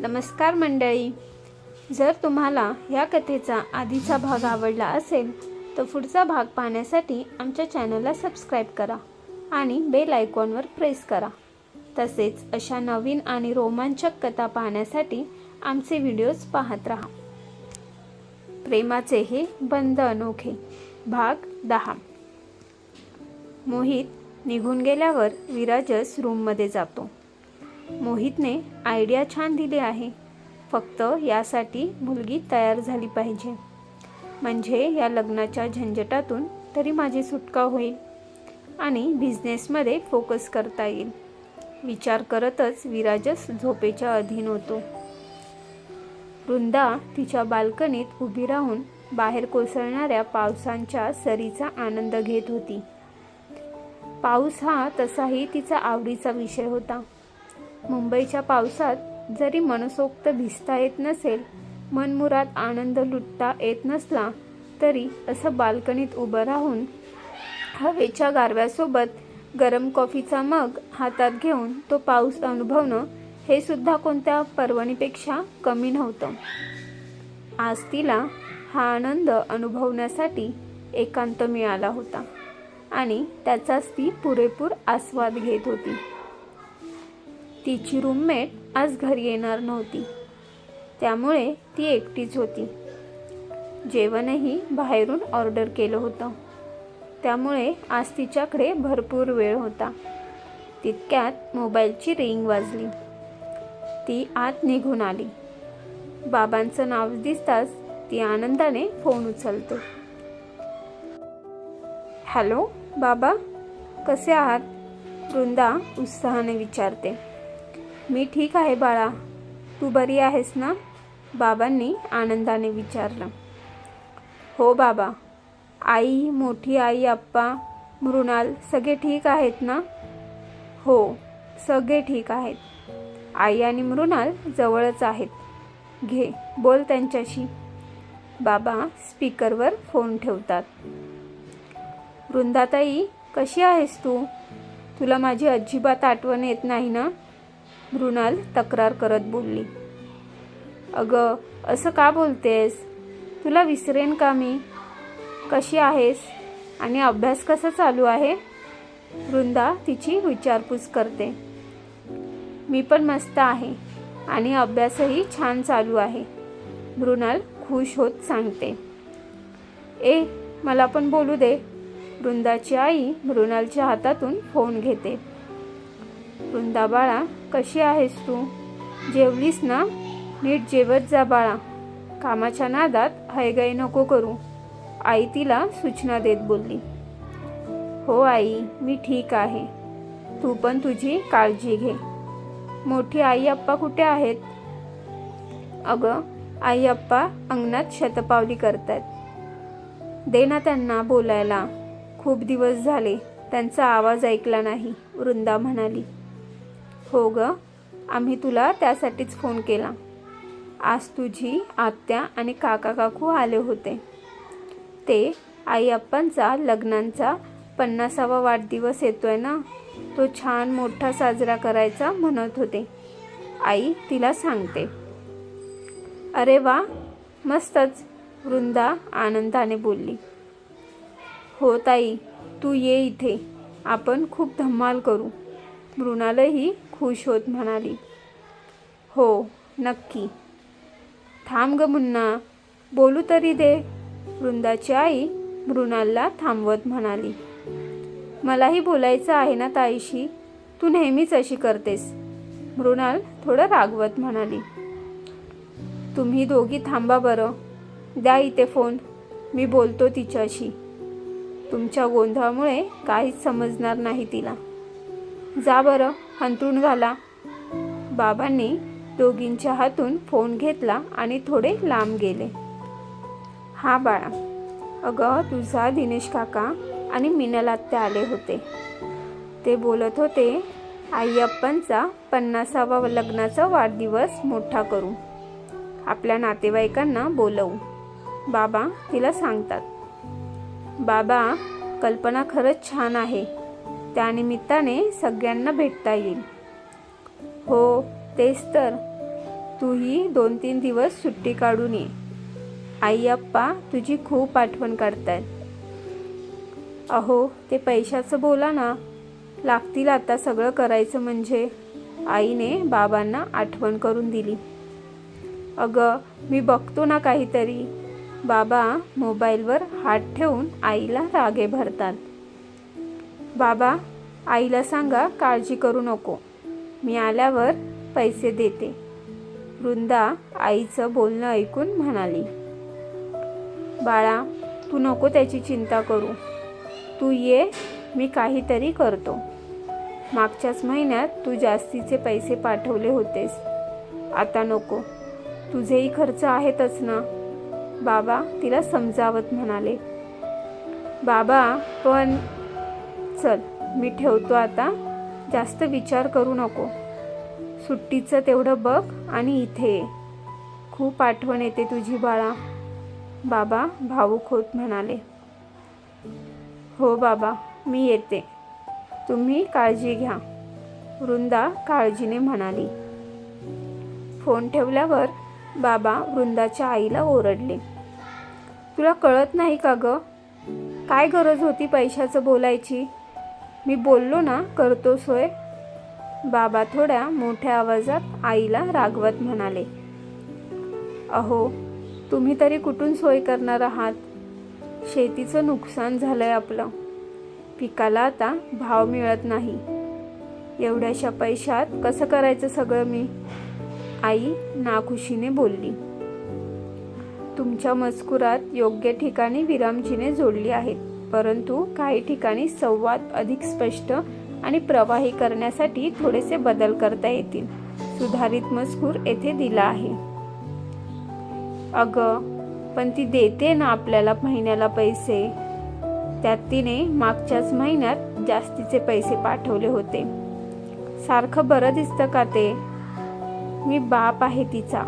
नमस्कार मंडळी. जर तुम्हाला ह्या कथेचा आधीचा भाग आवडला असेल तर पुढचा भाग पाहण्यासाठी आमच्या चॅनलला सबस्क्राईब करा आणि बेल आयकॉनवर प्रेस करा. तसेच अशा नवीन आणि रोमांचक कथा पाहण्यासाठी आमचे व्हिडिओज पाहत राहा. प्रेमाचे हे बंद अनोखे भाग दहा. मोहित निघून गेल्यावर विराजस रूममध्ये जातो. मोहितने आयडिया छान दिली आहे. फक्त यासाठी मुलगी तयार झाली पाहिजे. म्हणजे या लग्नाच्या झंझटातून तरी माझी सुटका होईल आणि बिझनेसमध्ये फोकस करता येईल. विचार करतच विराजस झोपेच्या अधीन होतो. वृंदा तिच्या बाल्कनीत उभी राहून बाहेर कोसळणाऱ्या पावसांच्या सरीचा आनंद घेत होती. पाऊस हा तसाही तिचा आवडीचा विषय होता. मुंबईच्या पावसात जरी मनसोक्त भिजता येत नसेल मनमुरात आनंद लुटता येत नसला तरी असं बाल्कनीत उभं राहून हवेच्या गारव्यासोबत गरम कॉफीचा मग हातात घेऊन तो पाऊस अनुभवणं हे सुद्धा कोणत्या पर्वणीपेक्षा कमी नव्हतं. आज तिला हा आनंद अनुभवण्यासाठी एकांत मिळाला होता आणि त्याचाच ती पुरेपूर आस्वाद घेत होती. तिची रूममेट आज घरी येणार नव्हती. त्यामुळे ती एकटीच होती. जेवणही बाहेरून ऑर्डर केलं होतं. त्यामुळे आज तिच्याकडे भरपूर वेळ होता. तितक्यात मोबाईलची रिंग वाजली. ती आत निघून आली. बाबांचं नाव दिसताच ती आनंदाने फोन उचलते. हॅलो बाबा कसे आहात? वृंदा उत्साहाने विचारते. मी ठीक आहे बाळा. तू बरी आहेस ना? बाबांनी आनंदाने विचारलं. हो बाबा. आई मोठी आई आप्पा मृणाल सगळे ठीक आहेत ना? हो सगळे ठीक आहेत. आई आणि मृणाल जवळच आहेत. घे बोल त्यांच्याशी. बाबा स्पीकरवर फोन ठेवतात. वृंदाताई कशी आहेस तू? तुला माझी अजिबात आठवण येत नाही ना? मृणाल तक्रार करत बोलली. अगं असं का बोलतेस? तुला विसरेन का मी? कशी आहेस? आणि अभ्यास कसा चालू आहे? वृंदा तिची विचारपूस करते. मी पण मस्त आहे आणि अभ्यासही छान चालू आहे मृणाल खुश होत सांगते. ए मला पण बोलू दे. वृंदाची आई मृणालच्या हातातून फोन घेते. वृंदा बाळा कशी आहेस तू? जेवलीस ना? नीट जेवत जा बाळा. कामाच्या नादात हैगाई नको करू. आई तिला सूचना देत बोलली. हो आई मी ठीक आहे. तू पण तुझी काळजी घे. मोठी आई आप्पा कुठे आहेत? अगं आई आप्पा अंगणात शतपावली करतायत. दे ना त्यांना बोलायला. खूप दिवस झाले त्यांचा आवाज ऐकला नाही वृंदा म्हणाली. हो ग. आम्ही तुला त्यासाठीच फोन केला. आज तुझी आत्या आणि काका काकू आले होते. ते आई आप्पांचा लग्नांचा पन्नासावा वाढदिवस येतोय ना? तो छान मोठा साजरा करायचा म्हणत होते. आई तिला सांगते. अरे वा मस्तच वृंदा आनंदाने बोलली. हो ताई तू ये इथे. आपण खूप धम्माल करू. मृणालही खुश होत म्हणाली. हो नक्की. थांब ग मुन्ना बोलू तरी दे. वृंदाची आई मृणालला थांबवत म्हणाली. मलाही बोलायचं आहे ना ताईशी? तू नेहमीच अशी करतेस. मृणाल थोडं रागवत म्हणाली. तुम्ही दोघी थांबा बरं. द्या इथे फोन. मी बोलतो तिच्याशी. तुमच्या गोंधळामुळे काहीच समजणार नाही तिला. जा बरं हंतरून घाला. बाबांनी दोघींच्या हातून फोन घेतला आणि थोडे लांब गेले. हा बाळा अगं तुझा दिनेश काका आणि मिनल आले होते. ते बोलत होते आई अप्पांचा पन्नासावा लग्नाचा वाढदिवस मोठा करू. आपल्या नातेवाईकांना बोलवू. बाबा तिला सांगतात. बाबा कल्पना खरंच छान आहे. त्यानिमित्ताने सगळ्यांना भेटता येईल. हो तेच तर. तूही दोन तीन दिवस सुट्टी काढून ये. आईअप्पा तुझी खूप आठवण काढतायत. अहो ते पैशाचं बोला ना. लागतील आता सगळं करायचं म्हणजे. आईने बाबांना आठवण करून दिली. अगं मी बघतो ना काहीतरी. बाबा मोबाईलवर हात ठेवून आईला रागे भरतात. बाबा आईला सांगा काळजी करू नको. मी आल्यावर पैसे देते. वृंदा आईचं बोलणं ऐकून म्हणाली. बाळा तू नको त्याची चिंता करू. तू ये मी काहीतरी करतो. मागच्याच महिन्यात तू जास्तीचे पैसे पाठवले होतेस. आता नको. तुझेही खर्च आहेतच ना? बाबा तिला समजावत म्हणाले. बाबा पण चल मी ठेवतो आता. जास्त विचार करू नको. सुट्टीचं तेवढं बघ आणि इथे ये. खूप आठवण येते तुझी बाळा. बाबा भावूक होत म्हणाले. हो बाबा मी येते. तुम्ही काळजी घ्या. वृंदा काळजीने म्हणाली. फोन ठेवल्यावर बाबा वृंदाच्या आईला ओरडले. तुला कळत नाही का ग? काय गरज होती पैशाचं बोलायची? मी बोललो ना करतो सोय. बाबा थोड्या मोठ्या आवाजात आईला रागवत म्हणाले अहो तुम्ही तरी कुठून सोय करणार आहात? शेतीचं नुकसान झालंय आपलं. पिकाला आता भाव मिळत नाही. एवढ्याशा पैशात कसं करायचं सगळं मी? आई नाखुशीने बोलली तुमच्या मजकुरात योग्य ठिकाणी विरामचिने जोडली आहेत. परंतु काही ठिकाणी संवाद अधिक स्पष्ट आणि प्रवाही करण्यासाठी थोडेसे बदल करता येतील. सुधारित मजकूर येथे दिला आहे. अगं पण ती देते ना आपल्याला महिन्याला पैसे. त्यात तिने मागच्याच महिन्यात जास्तीचे पैसे पाठवले होते. सारखं बरं दिसतं का ते? मी बाप आहे तिचा.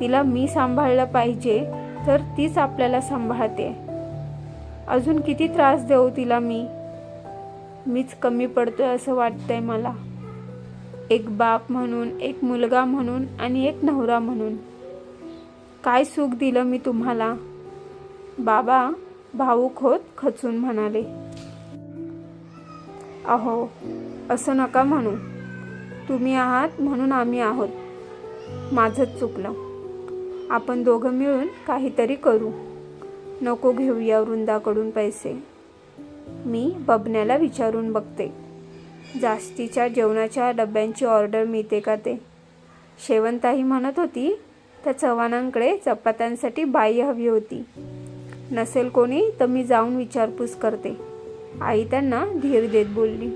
तिला मी सांभाळलं पाहिजे तर तीच आपल्याला सांभाळते. अजून किती त्रास देऊ तिला मी? मीच कमी पडतोय असं वाटतंय मला. एक बाप म्हणून एक मुलगा म्हणून आणि एक नवरा म्हणून. काय सुख दिलं मी तुम्हाला? बाबा भाऊक होत खचून म्हणाले. अहो असं नका म्हणू. तुम्ही आहात म्हणून आम्ही आहोत. माझंच चुकलं. आपण दोघं मिळून काहीतरी करू. नको घेऊया वृंदाकडून पैसे. मी बबण्याला विचारून बघते. जास्तीच्या जेवणाच्या डब्यांची ऑर्डर मिळते का ते? शेवंताही म्हणत होती त्या चव्हाणांकडे चपात्यांसाठी बाई हवी होती. नसेल कोणी तर मी जाऊन विचारपूस करते. आई त्यांना धीर देत बोलली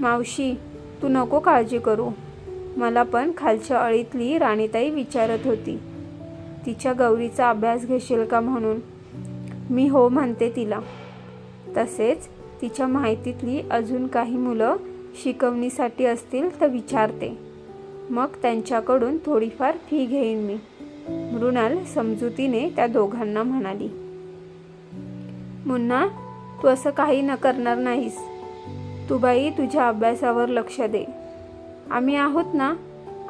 मावशी तू नको काळजी करू. मला पण खालच्या अळीतली राणीताई विचारत होती. तिच्या गौरीचा अभ्यास घेशील का म्हणून? मी हो म्हणते तिला. तसेच तिच्या माहितीतली अजून काही मुलं शिकवणीसाठी असतील तर विचारते. मग त्यांच्याकडून थोडीफार फी घेईन मी. मृणाल समजुतीने त्या दोघांना म्हणाली. मुन्ना तू असं काही न करणार नाहीस. तू बाई तुझ्या अभ्यासावर लक्ष दे. आम्ही आहोत ना?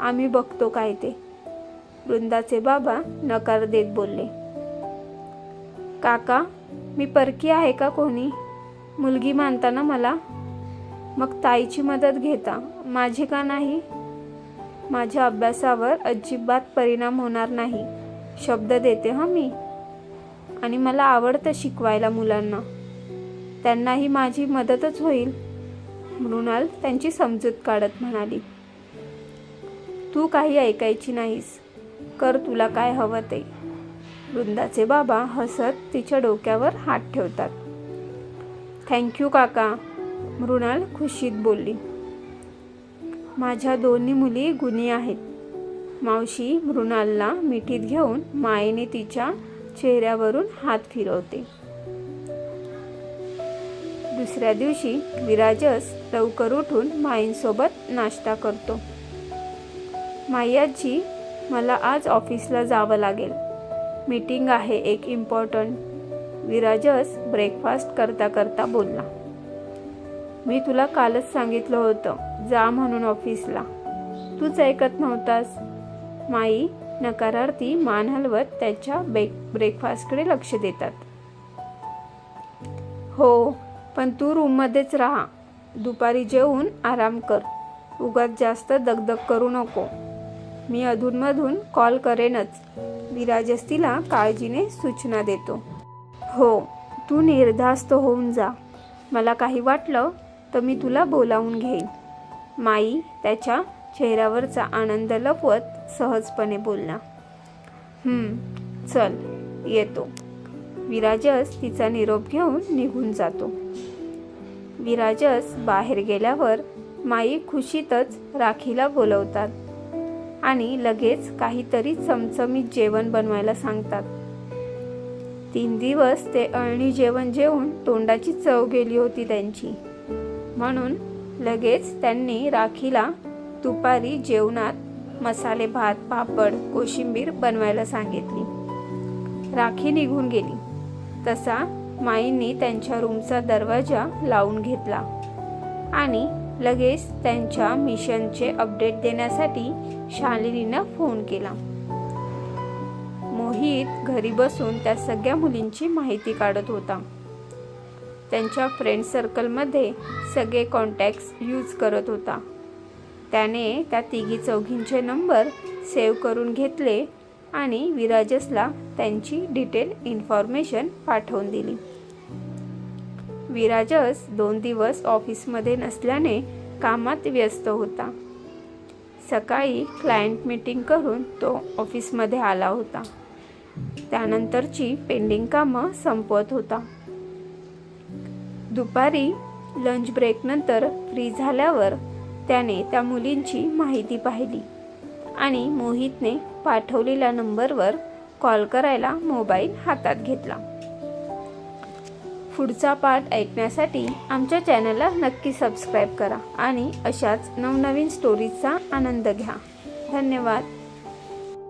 आम्ही बघतो काय ते. वृंदाचे बाबा नकार देत बोलले काका मी परकी आहे का कोणी? मुलगी मानताना मला? मग ताईची मदत घेता माझी का नाही? माझ्या अभ्यासावर अजिबात परिणाम होणार नाही शब्द देते हं मी. आणि मला आवडतं शिकवायला मुलांना. त्यांनाही माझी मदतच होईल. मृणाल त्यांची समजूत काढत म्हणाली तू काही ऐकायची नाहीस. कर तुला काय हवं ते. वृंदाचे बाबा हसत तिच्या डोक्यावर हात ठेवतात. थँक्यू काका मृणाल खुशीत बोलली. माझ्या दोन्ही मुली गुणी आहेत. मावशी मृणालला मिठीत घेऊन मायेने तिच्या चेहऱ्यावरून हात फिरवते. दुसऱ्या दिवशी विराजस लवकर उठून माईंसोबत नाश्ता करतो. मायाजी मला आज ऑफिसला जावं लागेल. मीटिंग आहे एक इम्पॉर्टंट विराजस ब्रेकफास्ट करता करता बोलला. मी तुला कालच सांगितलं होतं जा म्हणून ऑफिसला. तूच ऐकत नव्हतास. माई नकारार्थी मान हलवत त्याच्या ब्रेक ब्रेकफास्टकडे लक्ष देतात. हो पण तू रूममध्येच राहा. दुपारी जेवून आराम कर. उगाच जास्त दगदग करू नको. मी अधूनमधून कॉल करेनच. विराजस तिला काळजीने सूचना देतो. हो तू निर्धास्त होऊन जा. मला काही वाटलं तर मी तुला बोलावून घेईन. माई त्याच्या चेहऱ्यावरचा आनंद लपवत सहजपणे बोलला. चल येतो. विराजस तिचा निरोप घेऊन निघून जातो. विराजस बाहेर गेल्यावर माई खुशीतच राखीला बोलवतात. आणि लगेच काहीतरी चमचमीत जेवण बनवायला सांगतात. तीन दिवस ते अळणी जेवण जेवून तोंडाची चव गेली होती त्यांची. म्हणून लगेच त्यांनी राखीला दुपारी जेवणात मसाले भात पापड कोशिंबीर बनवायला सांगितली. राखी निघून गेली. तसा माईंनी त्यांच्या रूमचा दरवाजा लावून घेतला आणि लगेच त्यांच्या मिशनचे अपडेट देण्यासाठी शालिनीनं फोन केला. मोहित घरी बसून त्या सगळ्या मुलींची माहिती काढत होता. त्यांच्या फ्रेंड सर्कलमध्ये सगळे कॉन्टॅक्ट्स यूज करत होता. त्याने त्या तिघी चौघींचे नंबर सेव्ह करून घेतले आणि विराजसला त्यांची डिटेल इन्फॉर्मेशन पाठवून दिली. विराजस दोन दिवस ऑफिसमध्ये नसल्याने कामात व्यस्त होता. सकाळी क्लायंट मीटिंग करून तो ऑफिसमध्ये आला होता. त्यानंतरची पेंडिंग कामं संपवत होता. दुपारी लंच ब्रेकनंतर फ्री झाल्यावर त्याने त्या मुलींची माहिती पाहिली आणि मोहितने पाठवलेल्या नंबरवर कॉल करायला मोबाईल हातात घेतला. पुढचा पार्ट ऐकण्यासाठी आमच्या चॅनलला नक्की सबस्क्राईब करा आणि अशाच नवनवीन स्टोरीजचा आनंद घ्या. धन्यवाद.